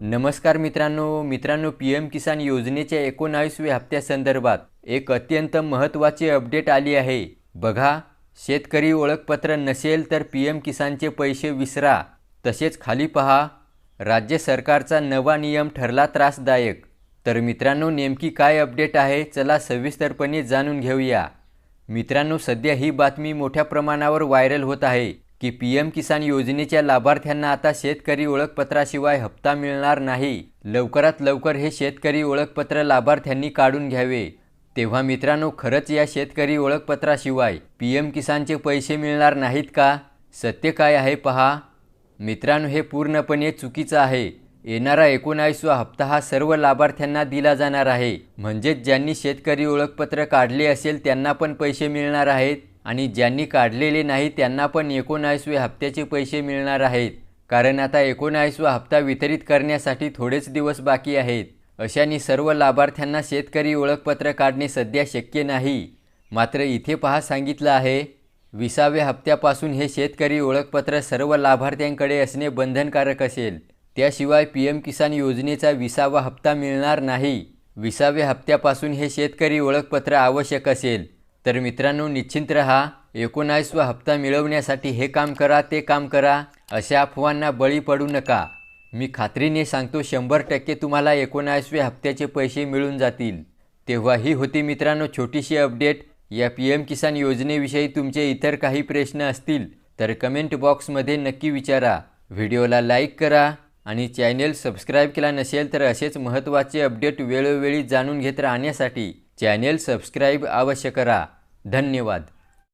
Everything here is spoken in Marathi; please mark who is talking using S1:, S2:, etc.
S1: नमस्कार मित्रांनो मित्रांनो पी एम किसान योजनेच्या एकोणावीसव्या हप्त्यासंदर्भात एक अत्यंत महत्त्वाची अपडेट आली आहे. बघा शेतकरी ओळखपत्र नसेल तर पी एम किसानचे पैसे विसरा. तसेच खाली पहा राज्य सरकारचा नवा नियम ठरला त्रासदायक. तर मित्रांनो नेमकी काय अपडेट आहे चला सविस्तरपणे जाणून घेऊया. मित्रांनो सध्या ही बातमी मोठ्या प्रमाणावर व्हायरल होत आहे. की पी एम किसान योजनेच्या लाभार्थ्यांना आता शेतकरी ओळखपत्राशिवाय हप्ता मिळणार नाही. लवकरात लवकर हे शेतकरी ओळखपत्र लाभार्थ्यांनी काढून घ्यावे. तेव्हा मित्रांनो खरंच या शेतकरी ओळखपत्राशिवाय पी एम किसानचे पैसे मिळणार नाहीत का? सत्य काय आहे पहा. मित्रांनो हे पूर्णपणे चुकीचं आहे. येणारा एकोणावीसवा हप्ता हा सर्व लाभार्थ्यांना दिला जाणार आहे. म्हणजेच ज्यांनी शेतकरी ओळखपत्र काढले असेल त्यांना पण पैसे मिळणार आहेत. आणि ज्यांनी काढलेले नाही त्यांना पण एकोणावीसवे हप्त्याचे पैसे मिळणार आहेत. कारण आता एकोणावीसवा हप्ता वितरित करण्यासाठी थोडेच दिवस बाकी आहेत. अशाने सर्व लाभार्थ्यांना शेतकरी ओळखपत्र काढणे सध्या शक्य नाही. मात्र इथे पहा सांगितलं आहे विसाव्या हप्त्यापासून हे शेतकरी ओळखपत्र सर्व लाभार्थ्यांकडे असणे बंधनकारक असेल. त्याशिवाय पी एम किसान योजनेचा विसावा हप्ता मिळणार नाही. विसाव्या हप्त्यापासून हे शेतकरी ओळखपत्र आवश्यक असेल. तर मित्रांनो निश्चिंत रहा. एकोणावीसवा हप्ता मिळवण्यासाठी हे काम करा ते काम करा. अशा अफवांना बळी पडू नका. मी खात्रीने सांगतो शंभर टक्के तुम्हाला एकोणावीसव्या हप्त्याचे पैसे मिळून जातील. तेव्हा ही होती मित्रांनो छोटीशी अपडेट. या पी एम किसान योजनेविषयी तुमचे इतर काही प्रश्न असतील तर कमेंट बॉक्समध्ये नक्की विचारा. व्हिडिओला लाईक करा आणि चॅनेल सबस्क्राईब केला नसेल तर असेच महत्त्वाचे अपडेट वेळोवेळी जाणून घेत राहण्यासाठी चॅनेल सबस्क्राईब अवश्य करा. धन्यवाद.